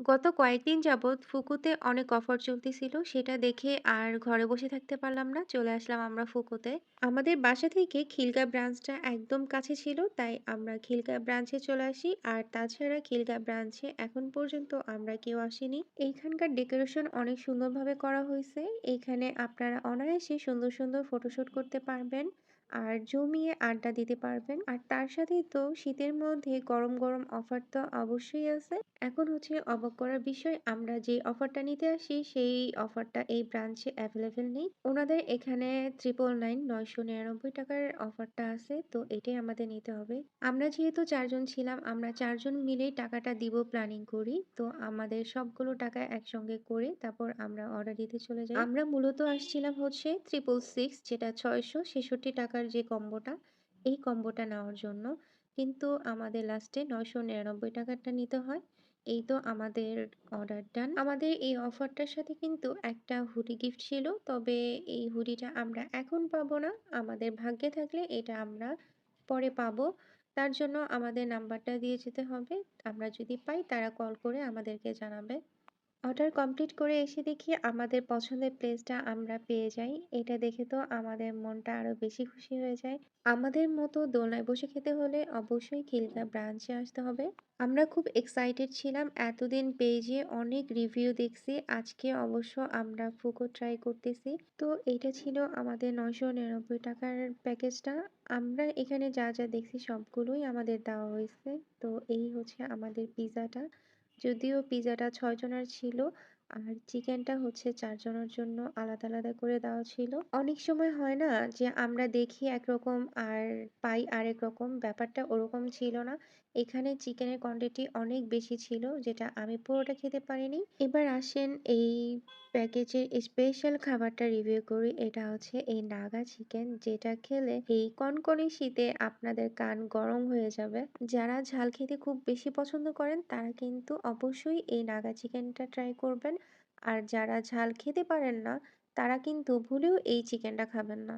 গত কয়েকদিন যাবৎ ফুকুতে অনেক অফার চলতেছিল। সেটা দেখে আর ঘরে বসে থাকতে পারলাম না। চলে আসলাম আমরা ফুকুতে। আমাদের বাসা থেকে খিলগাঁও ব্রাঞ্চটা একদম কাছে ছিল। তাই আমরা খিলগাঁও ব্রাঞ্চে চলে আসি। আর তাছাড়া খিলগাঁও ব্রাঞ্চে এখন পর্যন্ত আমরা কেউ আসিনি। এইখানকার ডেকোরেশন অনেক সুন্দরভাবে করা হয়েছে এইখানে আপনারা অনায়াসে সুন্দর, সুন্দর ফটোশুট করতে পারবেন। আর জমিয়ে আড্ডা দিতে পারবেন। আর তার সাথে তো শীতের মধ্যে গরম, গরম অফার তো অবশ্যই আছে। এখন হচ্ছে অবাক করার বিষয় আমরা যে অফারটা নিতে আসি সেই অফারটা এই ব্রাঞ্চে অ্যাভেলেবেল নেই। ওনাদের এখানে ট্রিপল নাইন নয়শো নিরানব্বই টাকার অফারটা আছে তো এটাই আমাদের নিতে হবে। আমরা যেহেতু চারজন ছিলাম আমরা চারজন মিলেই টাকাটা দিব প্ল্যানিং করি। তো আমাদের সবগুলো টাকা একসঙ্গে করে তারপর আমরা অর্ডার দিতে চলে যাই। আমরা মূলত আসছিলাম হচ্ছে ট্রিপল সিক্স যেটা ছয়শো ছেষট্টি টাকার যে কম্বোটা, এই কম্বোটা নেওয়ার জন্য। কিন্তু আমাদের লাস্টে নয়শো নিরানব্বই টাকারটা নিতে হয়। এই তো আমাদের অর্ডার ডান। আমাদের এই অফারটার সাথে কিন্তু একটা হুডি গিফট ছিল। তবে এই হুডিটা আমরা এখন পাবো না। আমাদের ভাগ্যে থাকলে এটা আমরা পরে পাবো। তার জন্য আমাদের নাম্বারটা দিয়ে যেতে হবে। আমরা যদি পাই তারা কল করে আমাদেরকে জানাবে। অর্ডার কমপ্লিট করে এসে দেখি আমাদের পছন্দের প্লেসটা আমরা পেয়ে যাই। এটা দেখে তো আমাদের মনটা আরও বেশি খুশি হয়ে যায়। আমাদের মতো দোলনায় বসে খেতে হলে অবশ্যই খিলগাঁও ব্রাঞ্চে আসতে হবে। আমরা খুব এক্সাইটেড ছিলাম এতদিন পেজে অনেক রিভিউ দেখছি। আজকে অবশ্য আমরা ফুকো ট্রাই করতেছি। তো এটা ছিল আমাদের নয়শো নিরানব্বই টাকার প্যাকেজটা। আমরা এখানে যা, যা দেখছি সবগুলোই আমাদের দেওয়া হয়েছে। তো এই হচ্ছে আমাদের পিজ্জাটা। যদিও পিজ্জাটা ছয়জনের ছিল। আর চিকেনটা হচ্ছে চার জনের জন্য আলাদা, আলাদা করে দেওয়া ছিল। অনেক সময় হয় না যে আমরা দেখি একরকম আর পাই আরেক রকম। ব্যাপারটা ওরকম ছিল না। এখানে চিকেনের কোয়ান্টিটি অনেক বেশি ছিল যেটা আমি পুরোটা খেতে পারিনি। এবার আসেন এই প্যাকেজের স্পেশাল খাবারটা রিভিউ করি। এটা হচ্ছে এই নাগা চিকেন যেটা খেলে এই কনকনে শীতে আপনাদের কান গরম হয়ে যাবে। যারা ঝাল খেতে খুব বেশি পছন্দ করেন তারা কিন্তু অবশ্যই এই নাগা চিকেনটা ট্রাই করবেন। আর যারা ঝাল খেতে পারেন না তারা কিন্তু ভুলেও এই চিকেনটা খাবেন না।